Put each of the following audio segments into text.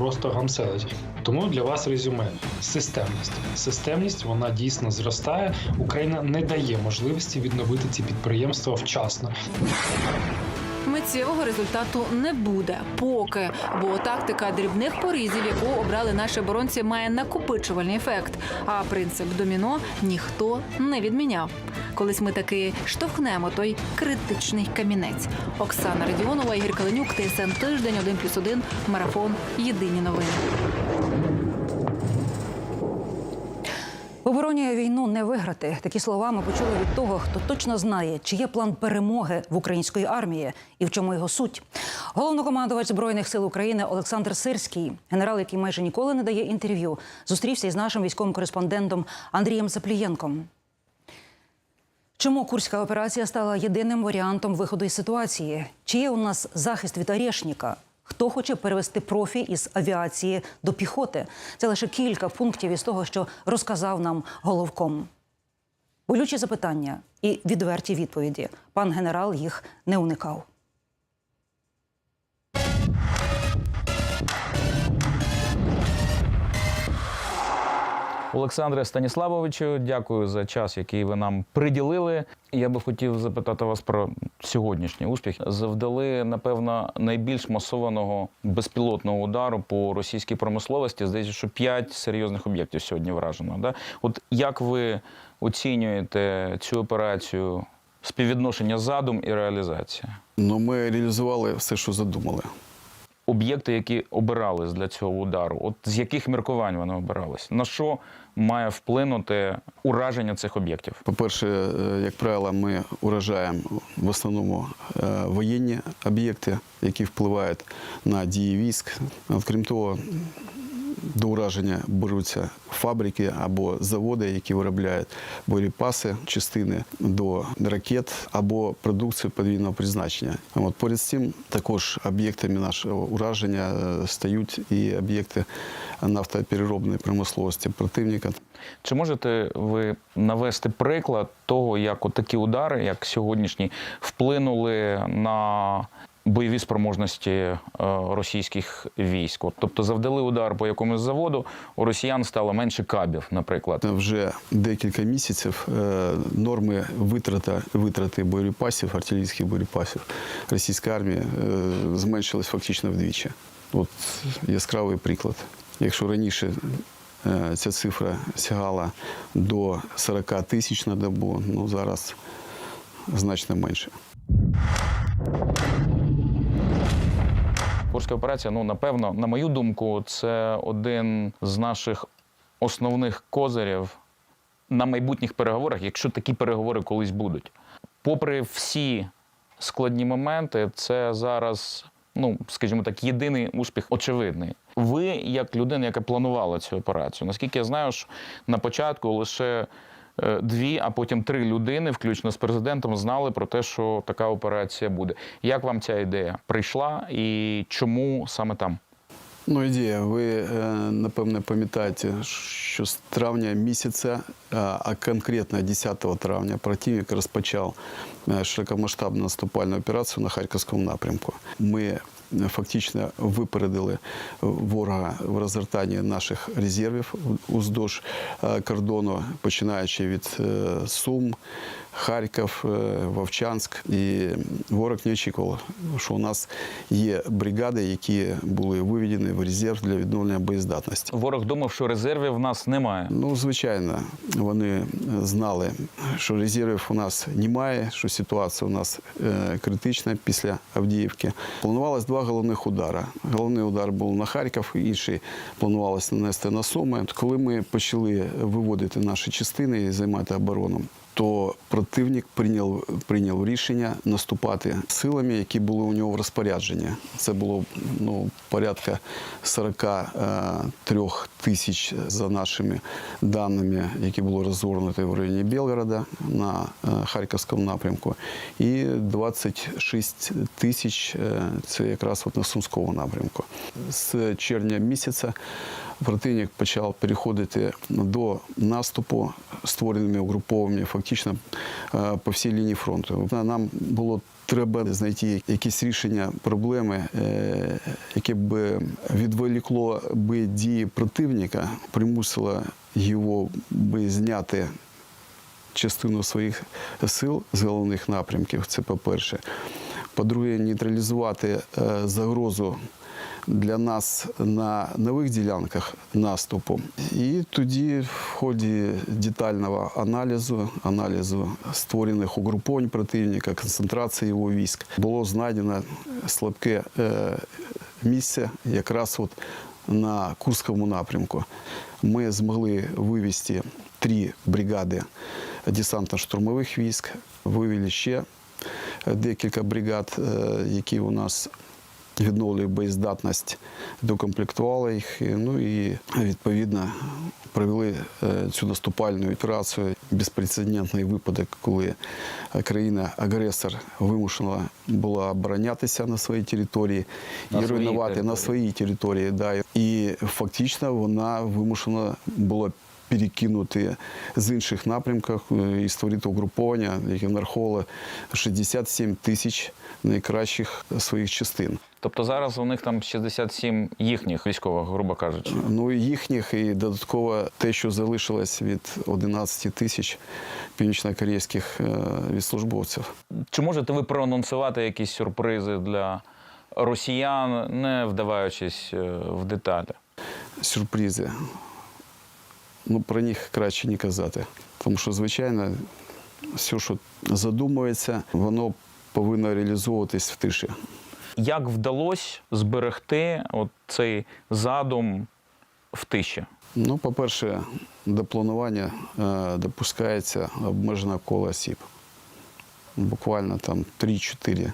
просто гамселить. Тому для вас резюме системність. Системність вона дійсно зростає. Україна не дає можливості відновити ці підприємства вчасно. Миттєвого результату не буде поки, бо тактика дрібних порізів, яку обрали наші оборонці, має накопичувальний ефект. А принцип доміно ніхто не відміняв. Колись ми таки штовхнемо той критичний камінець. Оксана Радіонова, Ігор Каленюк, ТСН Тиждень, 1+,1, Марафон. Єдині новини. В війну не виграти. Такі слова ми почули від того, хто точно знає, чи є план перемоги в української армії і в чому його суть. Головнокомандувач збройних сил України Олександр Сирський, генерал, який майже ніколи не дає інтерв'ю, зустрівся із нашим військовим кореспондентом Андрієм Заплієнком. Чому курська операція стала єдиним варіантом виходу із ситуації? Чи є у нас захист від Орешника? Хто хоче перевести профі із авіації до піхоти? Це лише кілька пунктів із того, що розказав нам головком. Болючі запитання і відверті відповіді. Пан генерал їх не уникав. Олександре Станіславовичу, дякую за час, який ви нам приділили. Я би хотів запитати вас про сьогоднішній успіх. Завдали, напевно, найбільш масованого безпілотного удару по російській промисловості. Здається, що п'ять серйозних об'єктів сьогодні вражено. Да? От як ви оцінюєте цю операцію співвідношення задум і реалізація? Ну, ми реалізували все, що задумали. Об'єкти, які обирались для цього удару, от з яких міркувань вони обирались? На що має вплинути ураження цих об'єктів? По-перше, е, як правило, ми уражаємо в основному е, воєнні об'єкти, які впливають на дії військ. От, Крім того, до ураження беруться фабрики або заводи, які виробляють боєпаси, частини до ракет або продукцію подвійного призначення. От поряд з цим також об'єктами нашого ураження е, стають і об'єкти нафтопереробної промисловості противника. Чи можете ви навести приклад того, як такі удари, як сьогоднішні, вплинули на бойові спроможності е, російських військ? Тобто завдали удар по якомусь заводу, у росіян стало менше кабів, наприклад. Вже декілька місяців е, норми витрата, витрати боєпасів, артилерійських боєпасів російської армії е, зменшились фактично вдвічі. От яскравий приклад. Якщо раніше ця цифра сягала до 40 тисяч на добу, ну зараз значно менше. Курська операція, ну напевно, на мою думку, це один з наших основних козирів на майбутніх переговорах, якщо такі переговори колись будуть. Попри всі складні моменти, це зараз, ну скажімо так, єдиний успіх очевидний. Ви, як людина, яка планувала цю операцію, наскільки я знаю, що на початку лише дві, а потім три людини, включно з президентом, знали про те, що така операція буде. Як вам ця ідея прийшла і чому саме там? Ну, ідея. Ви е, напевне пам'ятаєте, що з травня місяця, а- а конкретно 10 травня, противник розпочав е, широкомасштабну наступальну операцію на Харківському напрямку. Ми е, фактично випередили ворога в розгортанні наших резервів уздовж е, кордону, починаючи від е, Сум, Харків, е, Вовчанськ. І ворог не очікував, що у нас є бригади, які були виведені в резерв для відновлення боєздатності. Ворог думав, що резервів в нас немає. Ну, звичайно, вони знали, що резервів у нас немає, що ситуація у нас е, критична після Авдіївки. Планувалось два головних удари. Головний удар був на Харків, інший планувалося нанести на Суми. Коли ми почали виводити наші частини і займати оборону, то противник прийняв, прийняв рішення наступати силами, які були у нього в розпорядженні. Це було ну, порядка 43 тисяч за нашими даними, які були розгорнуті в районі Білгорода на е, Харківському напрямку, і 26 тисяч е, це якраз от на Сумському напрямку. З червня місяця противник почав переходити до наступу створеними угрупованнями фактично е, по всій лінії фронту. Нам було треба знайти якісь рішення проблеми, е, яке б відволікло би дії противника, примусило його би зняти частину своїх сил з головних напрямків. Це по-перше. По-друге, нейтралізувати е, загрозу для нас на нових ділянках наступу. І тоді, в ході детального аналізу, аналізу створених угруповань противника, концентрації його військ, було знайдено слабке е, місце якраз от на Курському напрямку. Ми змогли вивести три бригади десантно-штурмових військ, вивели ще декілька бригад, е, які у нас відновлює боєздатність, докомплектували їх. Ну і відповідно провели е, цю наступальну операцію. Безпрецедентний випадок, коли країна-агресор вимушена була оборонятися на своїй території На і руйнувати на своїй території. Да. І фактично вона вимушена була перекинути з інших напрямків е, і створити угруповання, яке нараховувало 67 тисяч найкращих своїх частин. Тобто зараз у них там 67 їхніх військових, грубо кажучи. Ну і їхніх, і додатково те, що залишилось від 11 тисяч північнокорейських е, військовослужбовців. Чи можете ви проанонсувати якісь сюрпризи для росіян, не вдаваючись е, в деталі? Сюрпризи. Ну, про них краще не казати. Тому що, звичайно, все, що задумується, воно повинно реалізовуватись в тиші. Як вдалося зберегти от цей задум в тиші? Ну, по-перше, до планування е, допускається обмежене коло осіб. Буквально там 3-4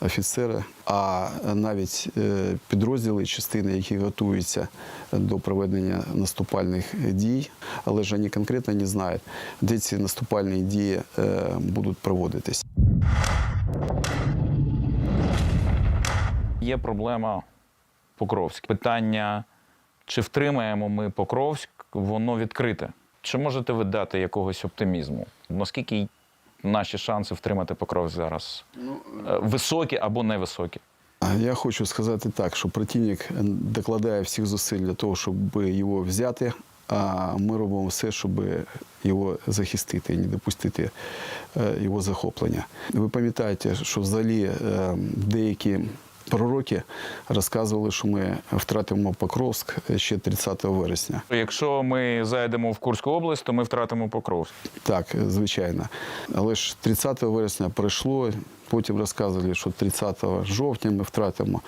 офіцери, а навіть е, підрозділи, частини, які готуються до проведення наступальних дій, але ж вони конкретно не знають, де ці наступальні дії е, будуть проводитись. Є проблема Покровськ. Питання, чи втримаємо ми Покровськ, воно відкрите. Чи можете ви дати якогось оптимізму? Наскільки наші шанси втримати покров зараз? Е, Високі або невисокі? Я хочу сказати так, що противник докладає всіх зусиль для того, щоб його взяти, а ми робимо все, щоб його захистити і не допустити е, його захоплення. Ви пам'ятаєте, що взагалі е, деякі пророки розказували, що ми втратимо Покровськ ще 30 вересня. Якщо ми зайдемо в Курську область, то ми втратимо Покровськ. Так, звичайно. Але ж 30 вересня пройшло, потім розказували, що 30 жовтня ми втратимо.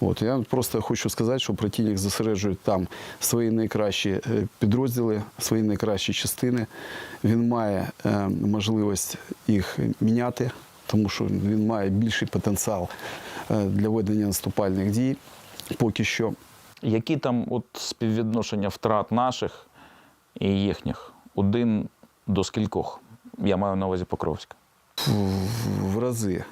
От я просто хочу сказати, що противник зосереджує там свої найкращі е, підрозділи, свої найкращі частини. Він має е, можливість їх міняти, тому що він має більший потенціал для ведення наступальних дій. Поки що Які там от співвідношення втрат наших і їхніх? Один до скількох? Я маю на увазі Покровськ. в- в рази,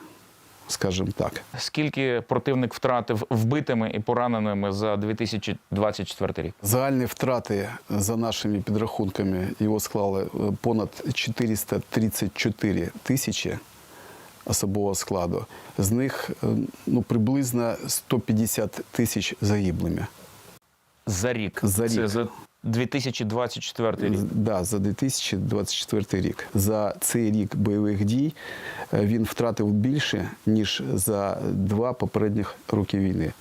скажімо так. Скільки противник втратив вбитими і пораненими за 2024 рік? Загальні втрати за нашими підрахунками його склали е, понад 434 тисячі особового складу. З них е, ну, приблизно 150 тисяч загиблими. За рік. За Це за 2024 рік. Да, за 2024 рік. За цей рік бойових дій е, він втратив більше, ніж за два попередніх роки війни.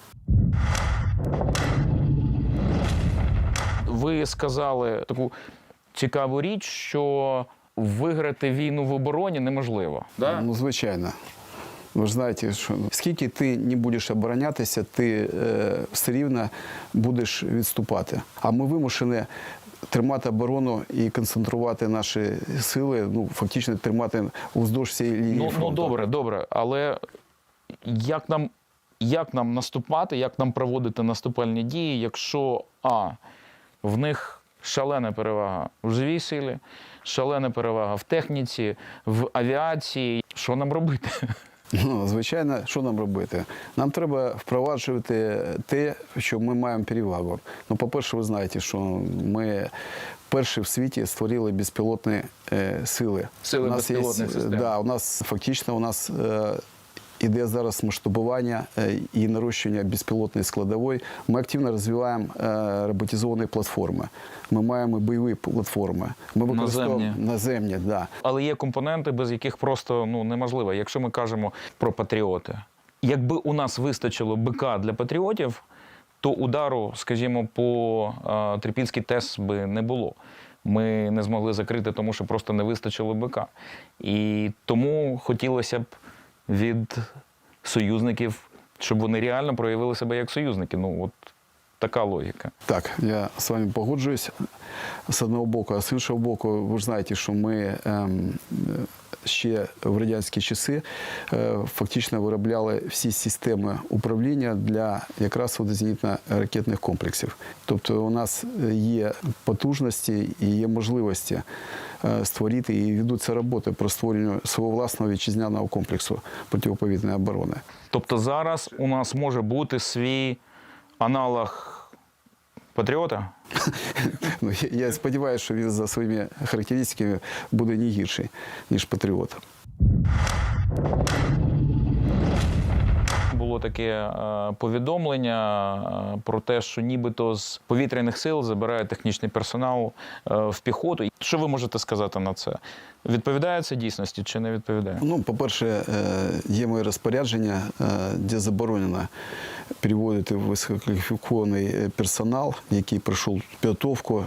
Ви сказали таку цікаву річ, що виграти війну в обороні неможливо. Да? Ну, звичайно. Ви ж знаєте, що скільки ти не будеш оборонятися, ти е, все рівно будеш відступати. А ми вимушені тримати оборону і концентрувати наші сили, ну фактично тримати уздовж всієї лінії. Ну, ну добре, добре. Але як нам, як нам наступати, як нам проводити наступальні дії, якщо А, в них шалена перевага в живій силі, шалена перевага в техніці, в авіації. Що нам робити? Ну, звичайно, що нам робити? Нам треба впроваджувати те, що ми маємо перевагу. Ну, по-перше, ви знаєте, що ми перші в світі створили безпілотні е, сили. Сили у нас безпілотних систем. Да, у нас фактично у нас. Е, Іде зараз масштабування е, і нарощування безпілотної складової. Ми активно розвиваємо е, роботизовані платформи. Ми маємо бойові платформи. Ми використовуємо Наземні. наземні да. Але є компоненти, без яких просто ну неможливо. Якщо ми кажемо про патріоти, якби у нас вистачило БК для патріотів, то удару, скажімо, по е, Трипільській ТЕС би не було. Ми не змогли закрити, тому що просто не вистачило БК. І тому хотілося б від союзників, щоб вони реально проявили себе як союзники. Ну, от така логіка. Так, я з вами погоджуюсь з одного боку, а з іншого боку, ви ж знаєте, що ми ем, ще в радянські часи е, фактично виробляли всі системи управління для якраз водозенітно-ракетних комплексів. Тобто у нас є потужності і є можливості е, створити і ведуться роботи про створення свого власного вітчизняного комплексу протиповітряної оборони. Тобто зараз у нас може бути свій аналог патріота. Ну, я- сподіваюся, що він за своїми характеристиками буде не гірший, ніж патріот. Таке е, повідомлення е, про те, що нібито з повітряних сил забирають технічний персонал е, в піхоту. Що ви можете сказати на це? Відповідає це дійсності чи не відповідає? Ну, по-перше, є моє розпорядження, де заборонено переводити висококваліфікований персонал, який пройшов підготовку,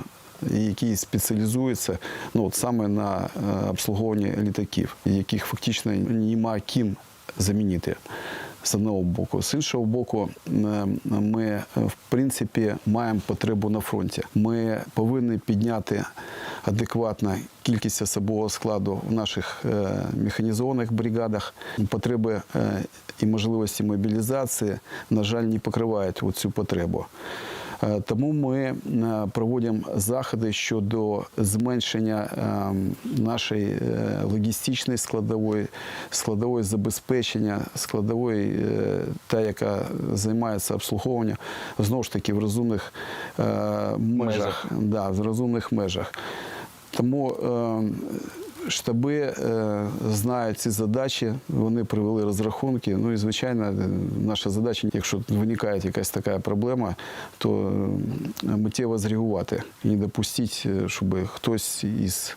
який спеціалізується ну, от саме на е, обслуговуванні літаків, яких фактично нема ким замінити. З одного боку, з іншого боку, ми е, в принципі маємо потребу на фронті. Ми повинні підняти адекватно кількість особового складу в наших е, механізованих бригадах. Потреби е, і можливості мобілізації, на жаль, не покривають цю потребу. Е, Тому ми е, проводимо заходи щодо зменшення е, нашої логістичної складової, складової забезпечення, складової, та, яка займається обслуговуванням, знову ж таки в розумних межах. Межах. Да, в розумних межах. Тому штаби е, знають ці задачі, вони провели розрахунки. Ну і звичайно, е, наша задача, якщо виникає якась така проблема, то е, миттєво зреагувати і не допустити, щоб хтось із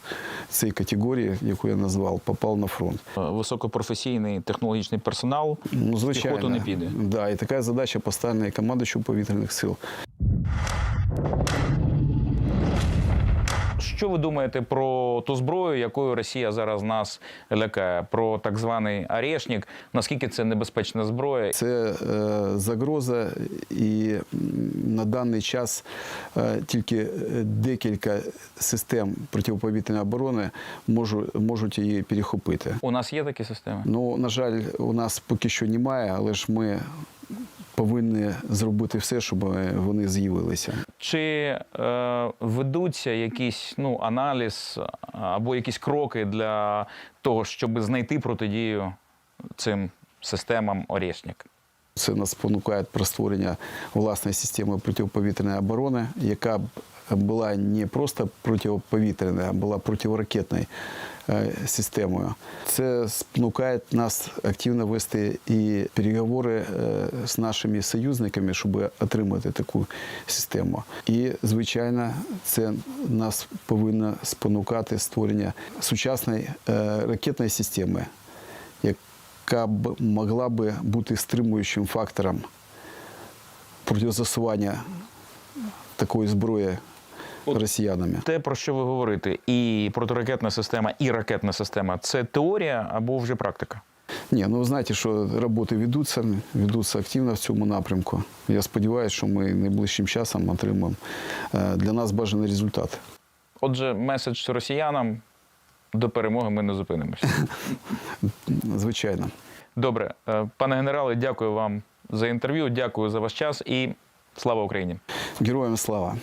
цієї категорії, яку я назвав, попав на фронт. Високопрофесійний технологічний персонал Ну, звичайно, піхоту не піде. Да, і така задача поставлена і командуючого повітряних сил. Що ви думаєте про ту зброю, якою Росія зараз нас лякає? Про так званий Орешник? Наскільки це небезпечна зброя? Це е, загроза, і на даний час е, тільки е, декілька систем протиповітряної оборони можу, можуть її перехопити. У нас є такі системи? Ну, на жаль, у нас поки що немає, але ж ми повинні зробити все, щоб вони з'явилися. Чи е, ведуться якісь ну, аналіз або якісь кроки для того, щоб знайти протидію цим системам Орешник? Це нас спонукає про створення власної системи протиповітряної оборони, яка б була не просто протиповітряною, а була протиракетною е, системою. Це спонукає нас активно вести і переговори е, з нашими союзниками, щоб отримати таку систему. І, звичайно, це нас повинно спонукати створення сучасної е, ракетної системи, яка б могла би бути стримуючим фактором протизасування такої зброї От росіянами. Те, про що ви говорите, і протиракетна система, і ракетна система це теорія або вже практика? Ні, ну ви знаєте, що роботи ведуться, ведуться активно в цьому напрямку. Я сподіваюся, що ми найближчим часом отримаємо е, для нас бажаний результат. Отже, меседж росіянам до перемоги ми не зупинимося. Звичайно. Добре, Е, пане генерале, дякую вам за інтерв'ю, дякую за ваш час і слава Україні. Героям слава!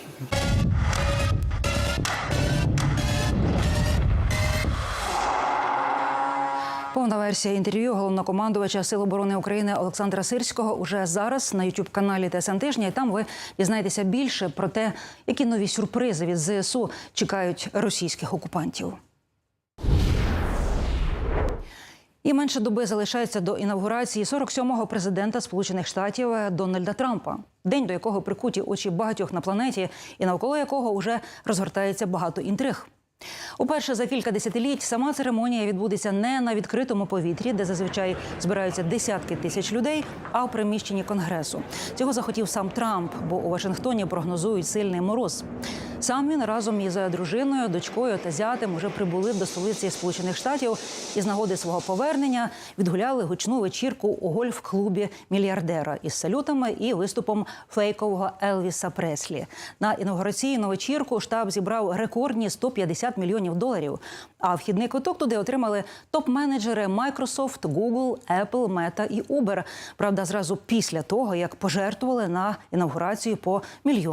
Повна версія інтерв'ю головнокомандувача Сил оборони України Олександра Сирського уже зараз на youtube каналі ТСН тижня. І там ви дізнаєтеся більше про те, які нові сюрпризи від ЗСУ чекають російських окупантів. І менше доби залишається до інавгурації 47-го президента Сполучених Штатів Дональда Трампа, день до якого прикуті очі багатьох на планеті, і навколо якого вже розгортається багато інтриг. Уперше за кілька десятиліть сама церемонія відбудеться не на відкритому повітрі, де зазвичай збираються десятки тисяч людей, а в приміщенні конгресу. Цього захотів сам Трамп, бо у Вашингтоні прогнозують сильний мороз. Сам він разом із дружиною, дочкою та зятем уже прибули до столиці Сполучених Штатів і з нагоди свого повернення відгуляли гучну вечірку у гольф-клубі мільярдера із салютами і виступом фейкового Елвіса Преслі. На інаугураційну вечірку штаб зібрав рекордні 150 мільйонів доларів. А вхідний квиток туди отримали топ-менеджери Microsoft, Google, Apple, Meta і Uber. Правда, зразу після того, як пожертвували на інаугурацію по мільйону